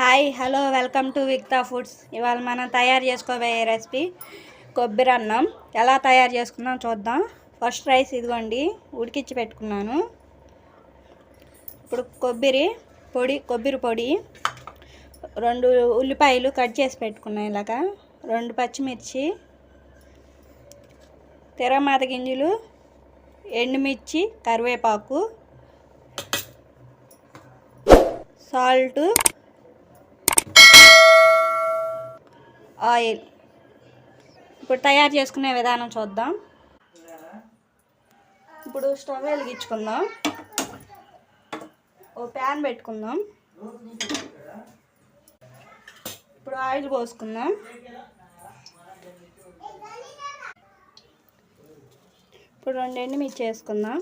Hi hello welcome to విక్తా foods. ఇవాళ మనం తయారు చేసుకోబోయే రెసిపీ కొబ్బరి అన్నం. ఎలా తయారు చేసుకుందాం చూద్దాం. ఫస్ట్ రైస్ ఇదిగోండి ఉడికించి పెట్టుకున్నాను. ఇప్పుడు కొబ్బరి పొడి కొబ్బరి పొడి రెండు ఉల్లిపాయలు కట్ చేసి పెట్టుకున్నాను ఇలాగా. రెండు పచ్చిమిర్చి తిరమాత గింజలు ఎండుమిర్చి కరివేపాకు సాల్టు ఆయిల్. ఇప్పుడు తయారు చేసుకునే విధానం చూద్దాం. ఇప్పుడు స్టవ్ వెలిగించుకుందాం. ఓ ప్యాన్ పెట్టుకుందాం. ఇప్పుడు ఆయిల్ పోసుకుందాం. ఇప్పుడు రెండు ఎండుమిర్చి వేసుకుందాం.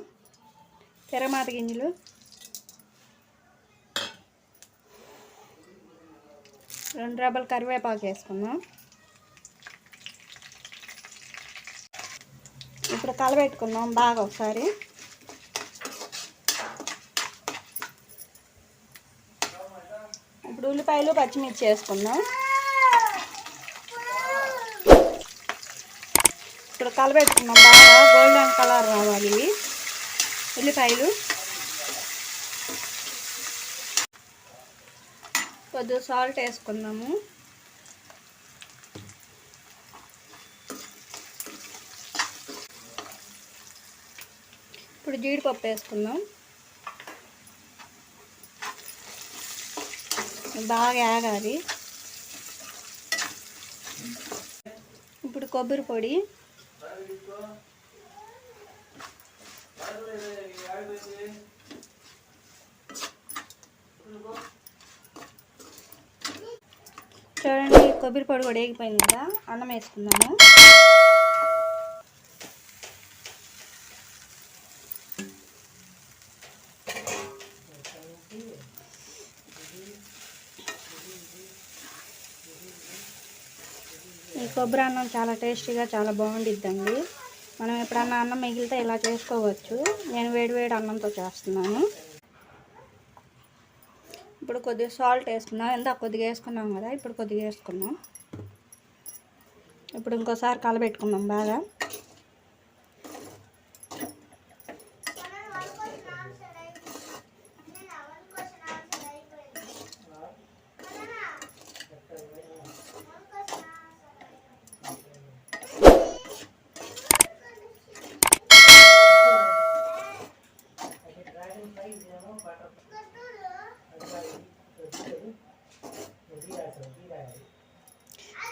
తెరమాత గింజలు. రెండు రబ్బలు కరివేపాకు వేసుకుందాం. ఇప్పుడు కలబెట్టుకుందాం బాగా ఒకసారి. ఇప్పుడు ఉల్లిపాయలు పచ్చిమిర్చి వేసుకుందాం. ఇప్పుడు కలబెట్టుకుందాం బాగా. గోల్డెన్ కలర్ రావాలి ఉల్లిపాయలు. కొద్దిగా సాల్ట్ వేసుకుందాము. ఇప్పుడు జీడిపప్పు వేసుకుందాం. బాగా ఆగాలి. ఇప్పుడు కొబ్బరి పొడి. చూడండి కొబ్బరి పొడి కూడా వేగిపోయింది కదా అన్నం వేసుకుందాము. ఈ కొబ్బరి అన్నం చాలా టేస్టీగా చాలా బాగుండిద్దండి. మనం ఎప్పుడన్నా అన్నం మిగిలితే ఇలా చేసుకోవచ్చు. నేను వేడివేడి అన్నంతో చేస్తున్నాను. కొద్దిగా సాల్ట్ వేసుకున్నాం. ఎంత కొద్దిగా వేసుకున్నాం కదా ఇప్పుడు కొద్దిగా వేసుకున్నాం ఇప్పుడు ఇంకోసారి కలబెట్టుకున్నాం బాగా.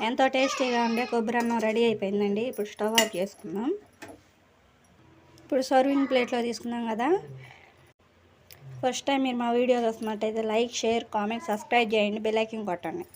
ఎంతో టేస్టీగా ఉండే కొబ్బరి అన్నం రెడీ అయిపోయిందండి. ఇప్పుడు స్టవ్ ఆఫ్ చేసుకుందాం. ఇప్పుడు సర్వింగ్ ప్లేట్లో తీసుకున్నాం కదా. ఫస్ట్ టైం మీరు మా వీడియో చూస్తున్నట్టయితే లైక్ షేర్ కామెంట్ సబ్స్క్రైబ్ చేయండి. బెల్ ఐకాన్ కొట్టండి.